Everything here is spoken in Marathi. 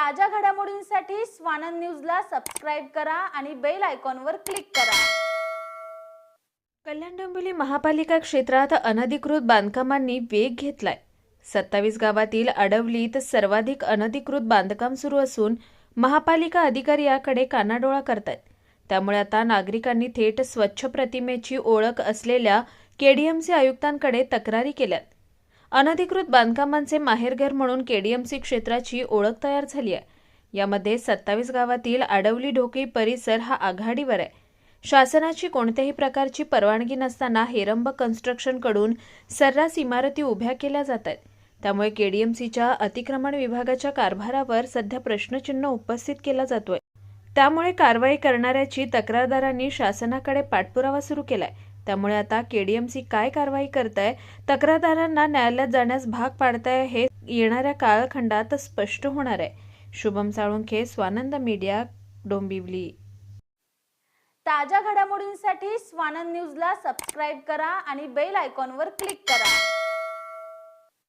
ताज्या घडामोडींसाठी स्वानंद न्यूजला सबस्क्राईब करा आणि बेल आयकॉनवर क्लिक करा. कल्याण डोंबिवली महापालिका क्षेत्रात अनधिकृत बांधकामांनी वेग घेतलाय. सत्तावीस गावातील अडवलीत सर्वाधिक अनधिकृत बांधकाम सुरू असून महापालिका अधिकारी याकडे कानाडोळा करतात त्यामुळे आता नागरिकांनी थेट स्वच्छ प्रतिमेची ओळख असलेल्या केडीएमसी आयुक्तांकडे तक्रारी केल्यात. अनधिकृत बांधकामांचे माहेरघर म्हणून केडीएमसी क्षेत्राची ओळख तयार झाली आहे. यामध्ये सत्तावीस गावातील आडवली ढोकी परिसर हा आघाडीवर आहे. शासनाची कोणत्याही प्रकारची परवानगी नसताना हेरंब कन्स्ट्रक्शनकडून सर्रास इमारती उभ्या केल्या जात आहेत. त्यामुळे केडीएमसीच्या अतिक्रमण विभागाच्या कारभारावर सध्या प्रश्नचिन्ह उपस्थित केला जातोय. त्यामुळे कारवाई करणाऱ्याची तक्रारदारांनी शासनाकडे पाठपुरावा सुरू केलाय. त्यामुळे आता केडीएमसी काय कारवाई करताय? तक्रारदारांना न्यायालयात जाण्यास भाग पाडताय हे येणाऱ्या काळखंडात स्पष्ट होणार आहे. शुभम साळुंखे स्वानंद मीडिया डोंबिवली. ताज्या घडामोडींसाठी स्वानंद न्यूजला सबस्क्राईब करा आणि बेल आयकॉनवर क्लिक करा.